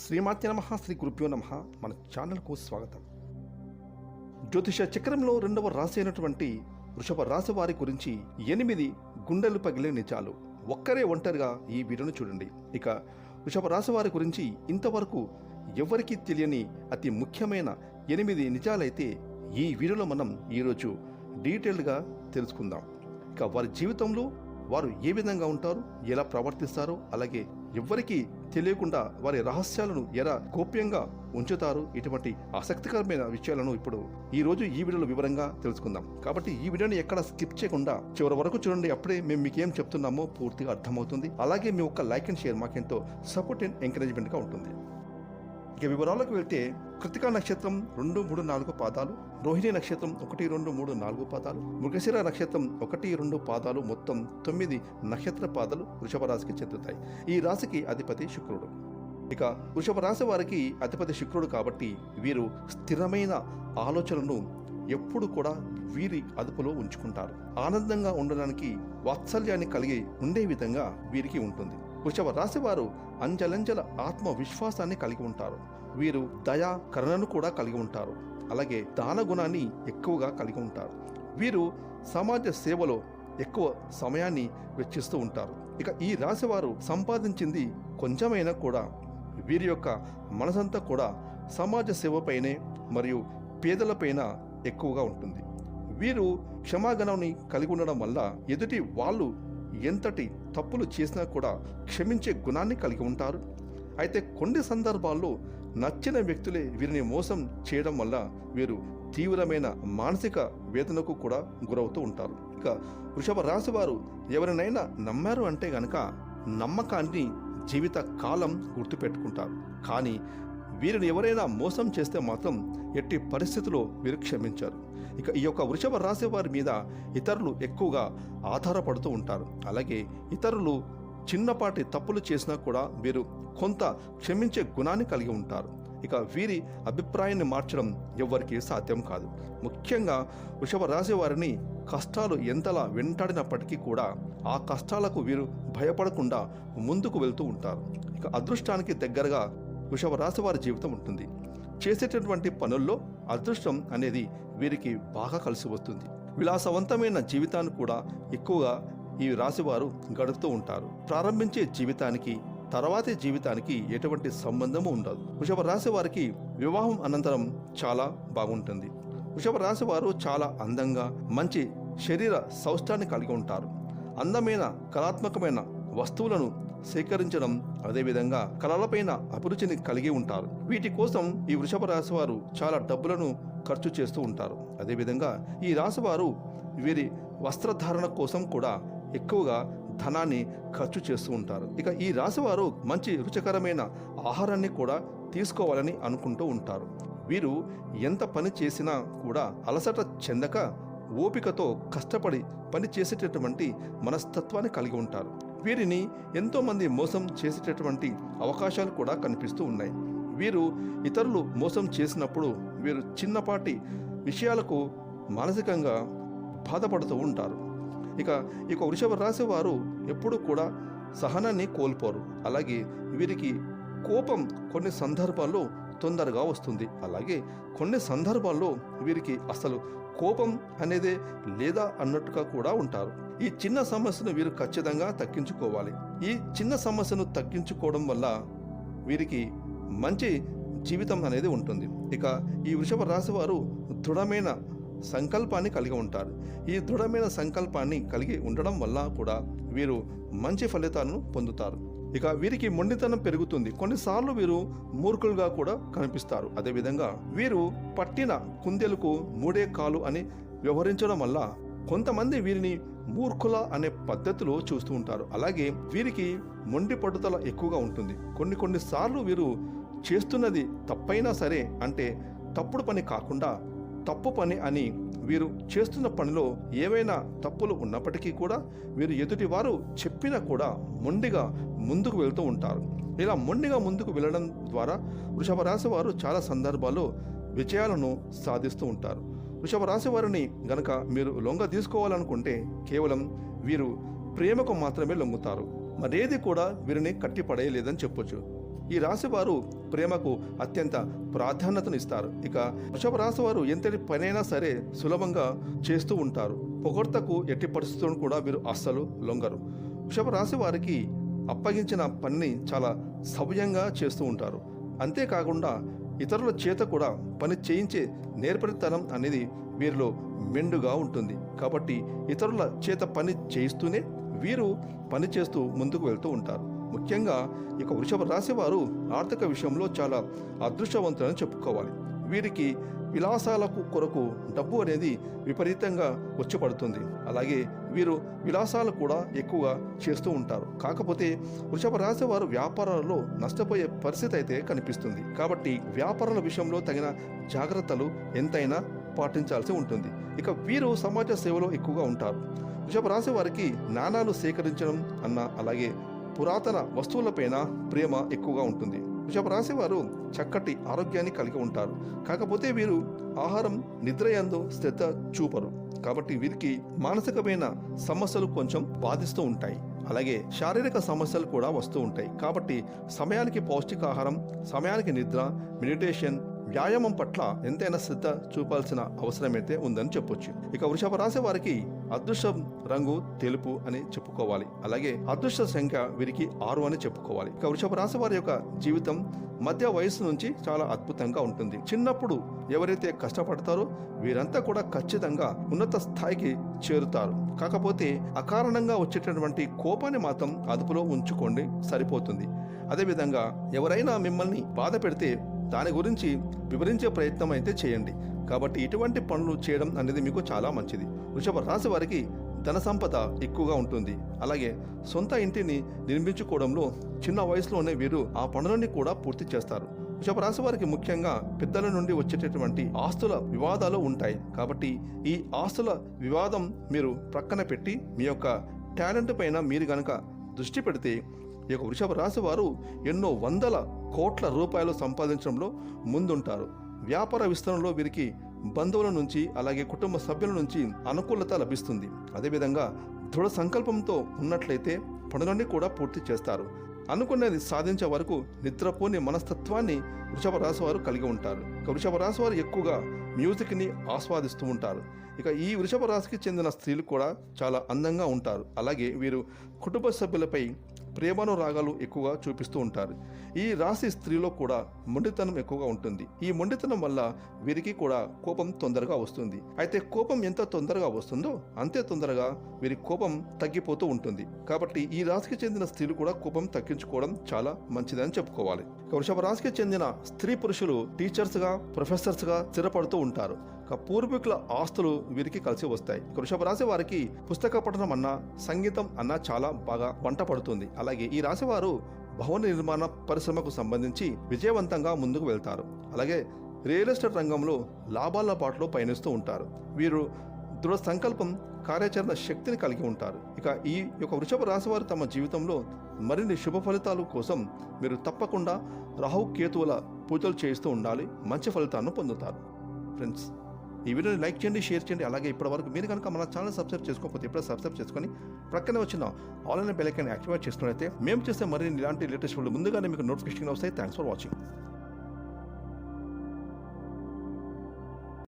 శ్రీమాత్య నమ శ్రీ గురుభ్యో నమ. మన ఛానల్కు స్వాగతం. జ్యోతిష చక్రంలో రెండవ రాశి అయినటువంటి వృషభ రాశి వారి గురించి ఎనిమిది గుండెలు పగిలే నిజాలు. ఒక్కరే ఒంటరిగా ఈ వీడియోను చూడండి. ఇక వృషభ రాశి వారి గురించి ఇంతవరకు ఎవరికీ తెలియని అతి ముఖ్యమైన ఎనిమిది నిజాలైతే ఈ వీడియోలో మనం ఈరోజు డీటెయిల్డ్గా తెలుసుకుందాం. ఇక వారి జీవితంలో వారు ఏ విధంగా ఉంటారు? ఎలా ప్రవర్తిస్తారు? అలాగే ఎవ్వరికీ తెలియకుండా వారి రహస్యాలను ఎలా గోప్యంగా ఉంచుతారు. ఇటువంటి ఆసక్తికరమైన విషయాలను ఇప్పుడు ఈ రోజు ఈ వీడియోలో వివరంగా తెలుసుకుందాం. కాబట్టి ఈ వీడియోని ఎక్కడ స్కిప్ చేయకుండా చివరి వరకు చూడండి. అప్పుడే మేము మీకు ఏం చెప్తున్నామో పూర్తిగా అర్థమవుతుంది. అలాగే మీ ఒక్క లైక్ అండ్ షేర్ మాకెంతో సపోర్ట్ అండ్ ఎంకరేజ్మెంట్గా ఉంటుంది. ఇక వివరాలకు వెళ్తే కృతికా నక్షత్రం రెండు మూడు నాలుగు పాదాలు రోహిణి నక్షత్రం ఒకటి రెండు మూడు నాలుగు పాదాలు మృగశిర నక్షత్రం ఒకటి రెండు పాదాలు మొత్తం తొమ్మిది నక్షత్ర పాదాలు వృషభ రాశికి చెందుతాయి. ఈ రాశికి అధిపతి శుక్రుడు. ఇక వృషభ రాశి వారికి అధిపతి శుక్రుడు కాబట్టి వీరు స్థిరమైన ఆలోచనను ఎప్పుడు కూడా వీరి అదుపులో ఉంచుకుంటారు. ఆనందంగా ఉండడానికి వాత్సల్యాన్ని కలిగి ఉండే విధంగా వీరికి ఉంటుంది. వృషభ రాశి వారు అంజలంజల ఆత్మవిశ్వాసాన్ని కలిగి ఉంటారు. వీరు దయా కరుణను కూడా కలిగి ఉంటారు. అలాగే దాన గుణాన్ని ఎక్కువగా కలిగి ఉంటారు. వీరు సమాజ సేవలో ఎక్కువ సమయాన్ని వెచ్చిస్తూ ఉంటారు. ఇక ఈ రాశివారు సంపాదించింది కొంచెమైనా కూడా వీరి యొక్క మనసంతా కూడా సమాజ సేవపైనే మరియు పేదలపైన ఎక్కువగా ఉంటుంది. వీరు క్షమాగణాన్ని కలిగి ఉండడం వల్ల ఎదుటి వాళ్ళు ఎంతటి తప్పులు చేసినా కూడా క్షమించే గుణాన్ని కలిగి ఉంటారు. అయితే కొన్ని సందర్భాల్లో నచ్చిన వ్యక్తులే వీరిని మోసం చేయడం వల్ల వీరు తీవ్రమైన మానసిక వేదనకు కూడా గురవుతూ ఉంటారు. ఇక వృషభ రాశి వారు ఎవరినైనా నమ్మారు అంటే గనక నమ్మకాన్ని జీవిత కాలం గుర్తుపెట్టుకుంటారు. కానీ వీరిని ఎవరైనా మోసం చేస్తే మాత్రం ఎట్టి పరిస్థితిలో వీరు క్షమించారు. ఇక ఈ యొక్క వృషభ రాశి వారి మీద ఇతరులు ఎక్కువగా ఆధారపడుతూ ఉంటారు. అలాగే ఇతరులు చిన్నపాటి తప్పులు చేసినా కూడా వీరు కొంత క్షమించే గుణాన్ని కలిగి ఉంటారు. ఇక వీరి అభిప్రాయాన్ని మార్చడం ఎవ్వరికీ సాధ్యం కాదు. ముఖ్యంగా వృషభ రాశి వారిని కష్టాలు ఎంతలా వెంటాడినప్పటికీ కూడా ఆ కష్టాలకు వీరు భయపడకుండా ముందుకు వెళ్తూ ఉంటారు. ఇక అదృష్టానికి దగ్గరగా వృషభ రాశి వారి జీవితం ఉంటుంది. చేసేటటువంటి పనుల్లో అదృష్టం అనేది వీరికి బాగా కలిసి వస్తుంది. విలాసవంతమైన జీవితాన్ని కూడా ఎక్కువగా ఈ రాశివారు గడుపుతూ ఉంటారు. ప్రారంభించే జీవితానికి తర్వాతి జీవితానికి ఎటువంటి సంబంధము ఉండదు. వృషభ రాశి వారికి వివాహం అనంతరం చాలా బాగుంటుంది. వృషభ రాశి వారు చాలా అందంగా మంచి శరీర సౌష్ఠాన్ని కలిగి ఉంటారు. అందమైన కళాత్మకమైన వస్తువులను సేకరించడం అదేవిధంగా కళలపైన అభిరుచిని కలిగి ఉంటారు. వీటి కోసం ఈ వృషభ రాశి వారు చాలా డబ్బులను ఖర్చు చేస్తూ ఉంటారు. అదేవిధంగా ఈ రాశి వారు వీరి వస్త్రధారణ కోసం కూడా ఎక్కువగా ధనాన్ని ఖర్చు చేస్తూ ఉంటారు. ఇక ఈ రాశి వారు మంచి రుచికరమైన ఆహారాన్ని కూడా తీసుకోవాలని అనుకుంటూ ఉంటారు. వీరు ఎంత పని చేసినా కూడా అలసట చెందక ఓపికతో కష్టపడి పని చేసేటటువంటి మనస్తత్వాన్ని కలిగి ఉంటారు. వీరిని ఎంతోమంది మోసం చేసేటటువంటి అవకాశాలు కూడా కనిపిస్తూ ఉన్నాయి. వీరు ఇతరులు మోసం చేసినప్పుడు వీరు చిన్నపాటి విషయాలకు మానసికంగా బాధపడుతూ ఉంటారు. ఇక ఇక వృషభ రాశి వారు ఎప్పుడూ కూడా సహనాన్ని కోల్పోరు. అలాగే వీరికి కోపం కొన్ని సందర్భాల్లో తొందరగా వస్తుంది. అలాగే కొన్ని సందర్భాల్లో వీరికి అసలు కోపం అనేదే లేదా అన్నట్టుగా కూడా ఉంటారు. ఈ చిన్న సమస్యను వీరు ఖచ్చితంగా తగ్గించుకోవాలి. ఈ చిన్న సమస్యను తగ్గించుకోవడం వల్ల వీరికి మంచి జీవితం అనేది ఉంటుంది. ఇక ఈ వృషభ రాశి వారు దృఢమైన సంకల్పాన్ని కలిగి ఉంటారు. ఈ దృఢమైన సంకల్పాన్ని కలిగి ఉండడం వల్ల కూడా వీరు మంచి ఫలితాలను పొందుతారు. ఇక వీరికి మొండితనం పెరుగుతుంది. కొన్నిసార్లు వీరు మూర్ఖులుగా కూడా కనిపిస్తారు. అదేవిధంగా వీరు పట్టిన కుందెలకు మూడే కాలు అని వ్యవహరించడం వల్ల కొంతమంది వీరిని మూర్ఖుల అనే పద్ధతిలో చూస్తూ ఉంటారు. అలాగే వీరికి మొండి పట్టుదల ఎక్కువగా ఉంటుంది. కొన్ని కొన్నిసార్లు వీరు చేస్తున్నది తప్పైనా సరే అంటే తప్పుడు పని కాకుండా తప్పు పని అని వీరు చేస్తున్న పనిలో ఏవైనా తప్పులు ఉన్నప్పటికీ కూడా వీరు ఎదుటివారు చెప్పినా కూడా మొండిగా ముందుకు వెళ్తూ ఉంటారు. ఇలా మొండిగా ముందుకు వెళ్ళడం ద్వారా వృషభ రాశి వారు చాలా సందర్భాల్లో విజయాలను సాధిస్తూ ఉంటారు. వృషభ రాశి వారిని గనక మీరు లొంగ తీసుకోవాలనుకుంటే కేవలం వీరు ప్రేమకు మాత్రమే లొంగుతారు. మరేది కూడా వీరిని కట్టిపడేయలేదని చెప్పొచ్చు. ఈ రాశివారు ప్రేమకు అత్యంత ప్రాధాన్యతను ఇస్తారు. ఇక వృషభ రాశి వారు ఎంతటి పనైనా సరే సులభంగా చేస్తూ ఉంటారు. పొగడ్తకు ఎట్టి పరిస్థితులను కూడా వీరు అస్సలు లొంగరు. వృషభ రాశి వారికి అప్పగించిన పనిని చాలా సవ్యంగా చేస్తూ ఉంటారు. అంతేకాకుండా ఇతరుల చేత కూడా పని చేయించే నేర్పరితనం అనేది వీరిలో మెండుగా ఉంటుంది. కాబట్టి ఇతరుల చేత పని చేయిస్తూనే వీరు పని చేస్తూ ముందుకు వెళ్తూ ఉంటారు. ముఖ్యంగా ఇక వృషభ రాశి వారు ఆర్థిక విషయంలో చాలా అదృష్టవంతులని చెప్పుకోవాలి. వీరికి విలాసాలకు కొరకు డబ్బు అనేది విపరీతంగా వచ్చి పడుతుంది అలాగే వీరు విలాసాలు కూడా ఎక్కువగా చేస్తూ ఉంటారు. కాకపోతే వృషభ రాశి వారు వ్యాపారాలలో నష్టపోయే పరిస్థితి అయితే కనిపిస్తుంది. కాబట్టి వ్యాపారాల విషయంలో తగిన జాగ్రత్తలు ఎంతైనా పాటించాల్సి ఉంటుంది. ఇక వీరు సమాజ సేవలో ఎక్కువగా ఉంటారు. వృషభ రాశి వారికి నాణాలు సేకరించడం అన్న అలాగే పురాతన వస్తువులపైన ప్రేమ ఎక్కువగా ఉంటుంది. వృషభ రాశి వారు చక్కటి ఆరోగ్యాన్ని కలిగి ఉంటారు. కాకపోతే వీరు ఆహారం నిద్రయందు శ్రద్ధ చూపరు. కాబట్టి వీరికి మానసికమైన సమస్యలు కొంచెం బాధిస్తూ ఉంటాయి. అలాగే శారీరక సమస్యలు కూడా వస్తూ ఉంటాయి. కాబట్టి సమయానికి పౌష్టికాహారం సమయానికి నిద్ర మెడిటేషన్ వ్యాయామం పట్ల ఎంతైనా శ్రద్ధ చూపాల్సిన అవసరమైతే ఉందని చెప్పొచ్చు. ఇక వృషభ రాశి వారికి అదృష్టం రంగు తెలుపు అని చెప్పుకోవాలి. అలాగే అదృష్ట సంఖ్య వీరికి ఆరు అని చెప్పుకోవాలి. ఇక వృషభ రాశి వారి యొక్క జీవితం మధ్య వయసు నుంచి చాలా అద్భుతంగా ఉంటుంది. చిన్నప్పుడు ఎవరైతే కష్టపడతారో వీరంతా కూడా ఖచ్చితంగా ఉన్నత స్థాయికి చేరుతారు. కాకపోతే అకారణంగా వచ్చేటటువంటి కోపాన్ని మాత్రం అదుపులో ఉంచుకోండి సరిపోతుంది. అదేవిధంగా ఎవరైనా మిమ్మల్ని బాధ పెడితే దాని గురించి వివరించే ప్రయత్నం అయితే చేయండి. కాబట్టి ఇటువంటి పనులు చేయడం అనేది మీకు చాలా మంచిది. వృషభ రాశి వారికి ధన సంపద ఎక్కువగా ఉంటుంది. అలాగే సొంత ఇంటిని నిర్మించుకోవడంలో చిన్న వయసులోనే వీరు ఆ పనులన్నీ కూడా పూర్తి చేస్తారు. వృషభ రాశి వారికి ముఖ్యంగా పెద్దల నుండి వచ్చేటటువంటి ఆస్తుల వివాదాలు ఉంటాయి. కాబట్టి ఈ ఆస్తుల వివాదం మీరు ప్రక్కన పెట్టి మీ యొక్క టాలెంట్ పైన మీరు గనక దృష్టి పెడితే ఈ యొక్క వృషభ రాశి వారు ఎన్నో వందల కోట్ల రూపాయలు సంపాదించడంలో ముందుంటారు. వ్యాపార విస్తరణలో వీరికి బంధువుల నుంచి అలాగే కుటుంబ సభ్యుల నుంచి అనుకూలత లభిస్తుంది. అదేవిధంగా దృఢ సంకల్పంతో ఉన్నట్లయితే పనులన్నీ కూడా పూర్తి చేస్తారు. అనుకున్నది సాధించే వరకు నిద్రపోని మనస్తత్వాన్ని వృషభ రాశి వారు కలిగి ఉంటారు. ఇక వృషభ రాశి వారు ఎక్కువగా మ్యూజిక్ని ఆస్వాదిస్తూ ఉంటారు. ఇక ఈ వృషభ రాశికి చెందిన స్త్రీలు కూడా చాలా అందంగా ఉంటారు. అలాగే వీరు కుటుంబ సభ్యులపై ప్రేమను రాగాలు ఎక్కువగా చూపిస్తూ ఉంటారు. ఈ రాశి స్త్రీలో కూడా మొండితనం ఎక్కువగా ఉంటుంది. ఈ మొండితనం వల్ల వీరికి కూడా కోపం తొందరగా వస్తుంది. అయితే కోపం ఎంత తొందరగా వస్తుందో అంతే తొందరగా వీరి కోపం తగ్గిపోతూ ఉంటుంది. కాబట్టి ఈ రాశికి చెందిన స్త్రీలు కూడా కోపం తగ్గించుకోవడం చాలా మంచిదని చెప్పుకోవాలి. వృషభ రాశికి చెందిన స్త్రీ పురుషులు టీచర్స్గా ప్రొఫెసర్స్గా స్థిరపడుతూ ఉంటారు. ఇక పూర్వీకుల ఆస్తులు వీరికి కలిసి వస్తాయి. వృషభ రాశి వారికి పుస్తక పఠనం అన్నా సంగీతం అన్నా చాలా బాగా వంట పడుతుంది. అలాగే ఈ రాశి వారు భవన నిర్మాణ పరిశ్రమకు సంబంధించి విజయవంతంగా ముందుకు వెళ్తారు. అలాగే రియల్ ఎస్టేట్ రంగంలో లాభాల పాటలో పయనిస్తూ ఉంటారు. వీరు దృఢ సంకల్పం కార్యాచరణ శక్తిని కలిగి ఉంటారు. ఇక ఈ యొక్క వృషభ రాశి వారు తమ జీవితంలో మరిన్ని శుభ ఫలితాలు కోసం మీరు తప్పకుండా రాహు కేతువుల పూజలు చేస్తూ ఉండాలి. మంచి ఫలితాలను పొందుతారు. ఫ్రెండ్స్ ఈ వీడియోని లైక్ చేయండి షేర్ చేయండి. అలాగే ఇప్పటివరకు మీరు కనుక మన ఛానల్ సబ్స్క్రైబ్ చేసుకోకపోతే ఇప్పుడే సబ్స్క్రైబ్ చేసుకొని ప్రక్కనే వచ్చిన ఆన్లైన్ బెల్ ఐకాన్ యాక్టివేట్ చేసుకున్నట్లయితే మేము చేసే మరిన్ని ఇలాంటి లేటెస్ట్ వీడియో ముందుగానే మీకు నోటిఫికేషన్ వస్తాయి. Thanks for watching